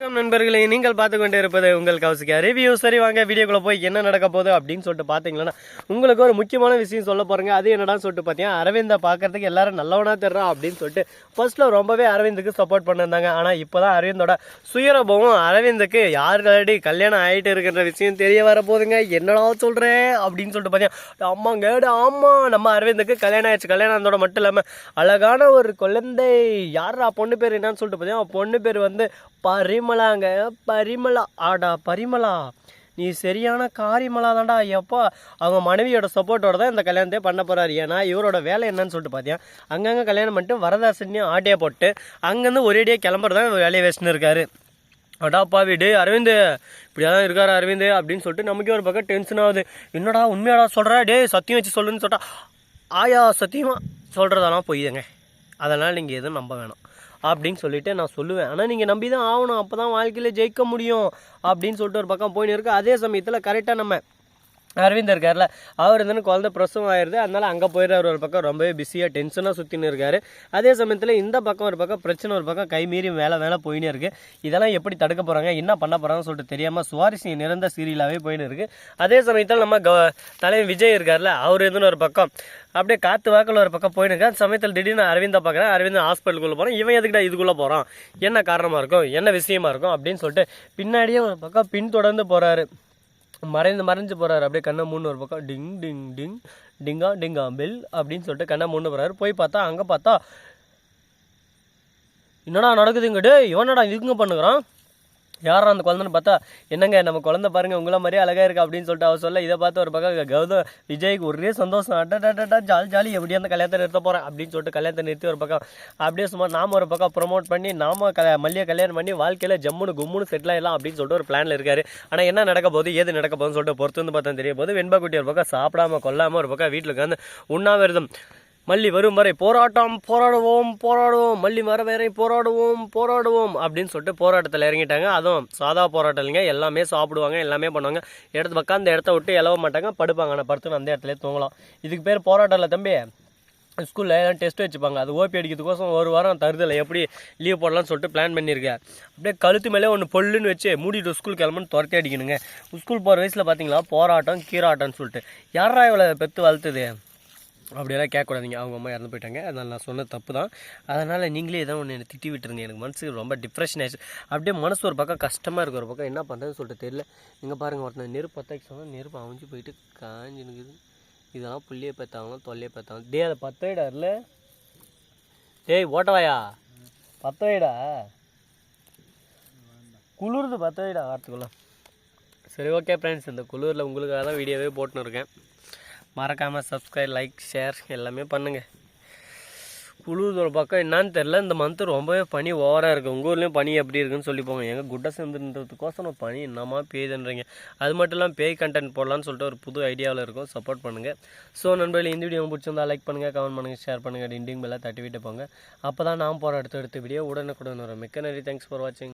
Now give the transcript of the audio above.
வணக்கம் நண்பர்களே. நீங்கள் பார்த்து கொண்டே இருப்பது உங்கள் கவுசிக்கா ரிவ்யூ சரி வாங்க வீடியோக்குள்ளே போய் என்ன நடக்க போகுது அப்படின்னு சொல்லிட்டு பார்த்தீங்கன்னா உங்களுக்கு ஒரு முக்கியமான விஷயம் சொல்ல போகிறேங்க அது என்னடான்னு சொல்லிட்டு பார்த்தீங்கன்னா அரவிந்தை பார்க்கறதுக்கு எல்லாரும் நல்லவனா தெரிறான் அப்படின்னு சொல்லிட்டு ஃபர்ஸ்ட்டில் ரொம்பவே அரவிந்துக்கு சப்போர்ட் பண்ணிருந்தாங்க ஆனால் இப்போதான் அரவிந்தோட சுயரபமும் அரவிந்துக்கு யாருக்காடி கல்யாணம் ஆகிட்டு இருக்கிற விஷயம் தெரிய வர போதுங்க என்னடா சொல்கிறேன் அப்படின்னு சொல்லிட்டு பார்த்தீங்கன்னா ஆமாங்க ஆமாம் நம்ம அரவிந்துக்கு கல்யாணம் ஆயிடுச்சு. கல்யாணம் ஆனதோட மட்டும் இல்லாமல் அழகான ஒரு குழந்தை. யாரா பொண்ணு பேர் என்னன்னு சொல்லிட்டு பார்த்தீங்கன்னா பொண்ணு பேர் வந்து பரிமளாங்க பரிமளா. ஆடா பரிமளா. நீ சரியான காரிமலா தான்டா. எப்போ அவங்க மனைவியோட சப்போர்ட்டோட தான் இந்த கல்யாணத்தை பண்ண போறாரு. ஏன்னா இவரோட வேலை என்னன்னு சொல்லிட்டு பார்த்தியா அங்கங்கே கல்யாணம் பண்ணிட்டு வரதாசனையும் ஆட்டையை போட்டு அங்கேருந்து ஒரேடியாக கிளம்புறது தான் வேலையை வச்சுன்னு இருக்காரு. அடாப்பா வீடு. அரவிந்த் இப்படியெல்லாம் இருக்காரு அரவிந்த் அப்படின்னு சொல்லிட்டு நமக்கே ஒரு பக்கம் டென்ஷன் ஆகுது. என்னடா உண்மையாடா சொல்கிறா டே சத்தியம் வச்சு சொல்லுன்னு சொல்லிட்டா. ஆயா சத்தியமாக சொல்கிறதெல்லாம் பொய்யுங்க. அதனால் நீங்கள் எதுவும் நம்ப வேணாம். அப்படின்னு சொல்லிட்டு நான் சொல்லுவேன். ஆனால் நீங்கள் நம்பி தான் ஆகணும். அப்போ தான் வாழ்க்கையில் ஜெயிக்க முடியும். அப்படின்னு சொல்லிட்டு ஒரு பக்கம் போயின்னு இருக்கு. அதே சமயத்தில் கரெக்டாக நம்ம அரவிந்த் இருக்கார்ல அவர் வந்து குழந்தை பிரசவம் ஆயிடுது அதனால அங்கே போயிடுறாரு ஒரு பக்கம். ரொம்பவே பிஸியாக டென்ஷனாக சுற்றின்னு இருக்காரு. அதே சமயத்தில் இந்த பக்கம் ஒரு பக்கம் பிரச்சனை ஒரு பக்கம் கை மீறி வேலை வேலை போயின்னு இருக்குது இதெல்லாம் எப்படி தடுக்க போகிறாங்க என்ன பண்ண போகிறாங்கன்னு சொல்லிட்டு தெரியாமல் சுவாரஸ்யம் நிறந்த சீரியலாகவே போயின்னு இருக்குது அதே சமயத்தில் நம்ம க தலைவர் விஜய் இருக்கார்ல அவர் எதுன்னு ஒரு பக்கம். அப்படியே காற்று வாக்கில் ஒரு பக்கம் போயின்னு இருக்கு. அந்த சமயத்தில் திடீர்னு அரவிந்தா பார்க்குறேன். அரவிந்த் ஹாஸ்பிட்டலுக்குள்ளே போகிறோம் இவன் எதுக்கிட்ட இதுக்குள்ளே போகிறான் என்ன காரணமாக இருக்கும்? என்ன விஷயமா இருக்கும்? அப்படின்னு சொல்லிட்டு பின்னாடியே ஒரு பக்கம் பின்தொடர்ந்து போகிறாரு மறைந்து மறைஞ்சு போகிறாரு அப்படியே கண்ணை மூணு ஒரு பக்கம். டிங் டிங் டிங். டிங்கா டிங்கா பெல் அப்படின்னு சொல்லிட்டு கண்ணை மூணு போகிறாரு போய் பார்த்தா அங்கே பார்த்தா என்னடா நடக்குதுங்க டே இவனடா இதுங்க பண்ணுகிறான்? யாரும் அந்த குழந்தைன்னு பார்த்தா என்னங்க நம்ம குழந்தை பாருங்க உங்களை மாதிரியே அழகாக இருக்கு அப்படின்னு சொல்லிட்டு அவர் சொல்ல இதை பார்த்து ஒரு பக்கம் கௌதம் விஜய்க்கு ஒரே சந்தோஷம் அட்டா ஜாலி ஜாலி எப்படி அந்த கல்யாணத்தை நிறுத்த போகிறேன் அப்படின்னு சொல்லிட்டு கல்யாணத்தை நிறுத்தி ஒரு பக்கம். அப்படியே சும்மா நாம ஒரு பக்கம் ப்ரொமோட் பண்ணி நாம க மல்லியை கல்யாணம் பண்ணி வாழ்க்கையில் ஜம்முன்னு கும்முன்னு செட்டில் ஆயிடலாம் அப்படின்னு சொல்லிட்டு ஒரு பிளானில் இருக்காரு. ஆனால் என்ன நடக்க போகுது ஏது நடக்க போகுதுன்னு சொல்லிட்டு பொறுத்து வந்து பார்த்தா தெரிய போது வெண்பா குட்டி ஒரு பக்கம் சாப்பிடாம கொல்லாமல் ஒரு பக்கம் வீட்டில் உட்காந்து உண்ணாவிரதம். மல்லி வரும் வரை போராட்டம் போராடுவோம் போராடுவோம் மல்லி வர வரை போராடுவோம் போராடுவோம் அப்படின்னு சொல்லிட்டு போராட்டத்தில் இறங்கிட்டாங்க. அதுவும் சாதா போராட்டம் இல்லைங்க எல்லாமே சாப்பிடுவாங்க எல்லாமே பண்ணுவாங்க. இடத்து பக்கம் அந்த இடத்த விட்டு எழவ மாட்டாங்க. படுப்பாங்க. ஆனால் படுத்துன்னு அந்த இடத்துல தூங்கலாம். இதுக்கு பேர் போராட்டம் இல்லை தம்பி. ஸ்கூலில் எல்லாம் டெஸ்ட் வச்சுப்பாங்க. அது ஓபி அடிக்கிறதுக்கோசம் ஒரு வாரம் தருதலை. எப்படி லீவ் போடலாம்னு சொல்லிட்டு பிளான் பண்ணியிருக்கேன். அப்படியே கழுத்து மேலே ஒன்று பொல்லுன்னு வச்சு மூடிட்டு ஸ்கூல் கிளம்புன்னு துரத்தி அடிக்கணுங்க. ஸ்கூல் போகிற வயசில் பார்த்தீங்களா போராட்டம் கீராட்டம்னு சொல்லிட்டு. யாரா இவ்வளோ பெற்று வளர்த்துது? அப்படியெல்லாம் கேட்கக்கூடாதீங்க. அவங்க அம்மா இறந்து போயிட்டாங்க. அதனால் நான் சொன்னது தப்பு தான் அதனால் நீங்களே ஏதோ ஒன்று என்னை திட்டி விட்டுருங்க. எனக்கு மனசுக்கு ரொம்ப டிப்ரெஷன் ஆயிடுச்சு. அப்படியே மனசு ஒரு பக்கம் கஷ்டமாக இருக்கு ஒரு பக்கம் என்ன பண்ணுறதுன்னு சொல்லிட்டு தெரியல. இங்கே பாருங்கள் ஒருத்தன் நெருப்பு பத்தாக்கி சொன்னால் நெருப்பு அவிஞ்சு போயிட்டு காஞ்சி நிற்குது இதெல்லாம் புள்ளியை பற்றாங்க தொல்லையை பற்றாங்க டே அதை பற்ற இல்லை டேய் ஓட்டவாயா? பற்ற குளிர்ந்து குளிருது பற்ற வாரத்துக்குள்ள. சரி ஓகே ஃப்ரெண்ட்ஸ் இந்த குளிரில் உங்களுக்காக தான் வீடியோவே போட்டுன்னு இருக்கேன். மறக்காமல் சப்ஸ்கிரைப் லைக் ஷேர் எல்லாமே பண்ணுங்கள் குழுதோட பக்கம் என்னான்னு தெரில இந்த மந்த்து ரொம்பவே பனி ஓவராக இருக்குது உங்கள் ஊர்லேயும் பனி எப்படி இருக்குன்னு சொல்லி போங்க. எங்கள் குட்டை சேர்ந்துன்றதுக்கோசரம் பனி என்னமா பெய்துன்றீங்க அது மட்டும் இல்லாமல் பேய் கண்டென்ட் போடலான்னு சொல்லிட்டு ஒரு புது ஐடியாவில் இருக்கும். சப்போர்ட் பண்ணுங்கள் ஸோ நண்பர்களே இந்த வீடியோ பிடிச்சிருந்தா லைக் பண்ணுங்கள் கமெண்ட் பண்ணுங்கள் ஷேர் பண்ணுங்கள் டிண்டிங் பெல்லாம் தட்டி விட்டு போங்க. அப்போ தான் நான் போகிற அடுத்த அடுத்த வீடியோ உடனுக்குடன் வரும். மிக்க நன்றி. தேங்க்ஸ் ஃபார் வாட்சிங்